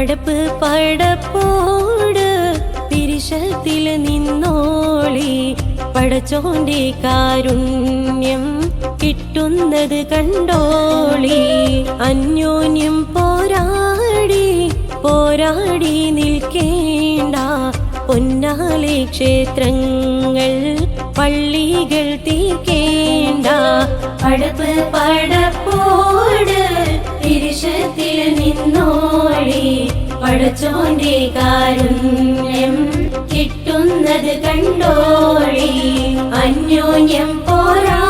പടപ്പോട് പിരിശത്തിൽ നിന്നോളി. പടച്ചോന്റെ കാരുണ്യം കിട്ടുന്നത് കണ്ടോളി. അന്യോന്യം പോരാടി പോരാടി നിൽക്കേണ്ട. പൊന്നാലെ ക്ഷേത്രങ്ങൾ പള്ളികൾ തീക്കേണ്ട. പടപ്പ് പടപ്പോട് തിരിശത്തിൽ നിന്നോളി. പടച്ചോന്റെ കാരുണ്യം കിട്ടുന്നത് കണ്ടോഴി അന്യോന്യം പോരാടി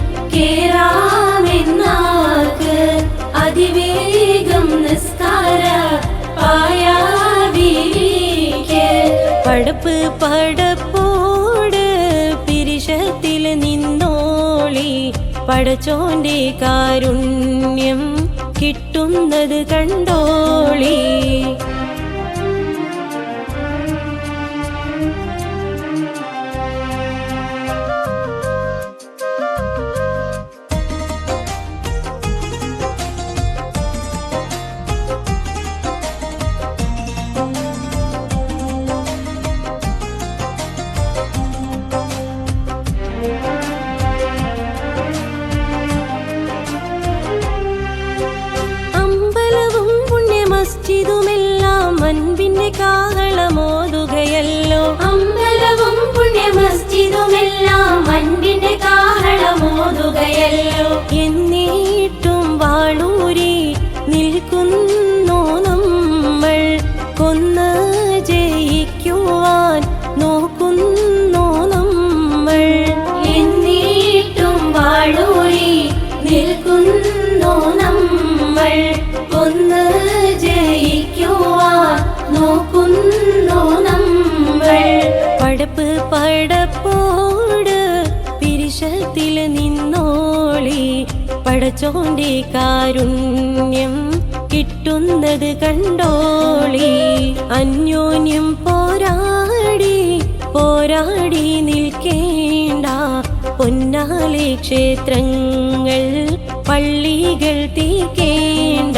പടപ്പ് പടപ്പോട് പിരിശത്തിൽ നിന്നോളി. പടച്ചോന്റെ കാരുണ്യം കിട്ടുന്നത് കണ്ടോളി. അൻപിന്റെ കാഹളമോതുകയല്ലോ. അമ്പലവും പുണ്യ മസ്ജിദുമെല്ലാം അൻപിന്റെ കാഹളമോതുകയല്ലോ. എന്നിട്ടും വാളൂരി നിൽക്കുന്നു നമ്മൾ. കൊന്ന് ജയിക്കുവാൻ നോക്കുന്നു നമ്മൾ. എന്നിട്ടും വാളൂരി നിൽക്കുന്നു നമ്മൾ. കൊന്ന് ജയിക്കുവാൻ നോക്കുന്നു നമ്മൾ. പടപ്പ് പടപ്പോട് പിരിശത്തിൽ നിന്നോളി. പടച്ചോണ്ടി കാരുണ്യം കിട്ടുന്നത് കണ്ടോളി. അന്യോന്യം പോരാടി പോരാടി പൊന്നാലെ ക്ഷേത്രങ്ങൾ പള്ളികൾ തീക്കേണ്ട.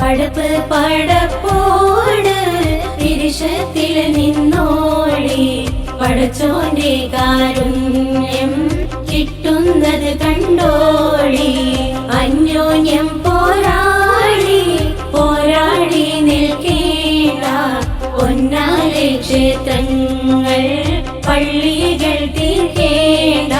പടപ്പ് പടപ്പോട് തിരിശത്തിൽ നിന്നോളി. പടച്ചോന്റെ കാരുണ്യം കിട്ടുന്നത് കണ്ടോളി. പൊന്നാലെ ക്ഷേത്രങ്ങൾ പള്ളികൾ തീർക്കേണ്ട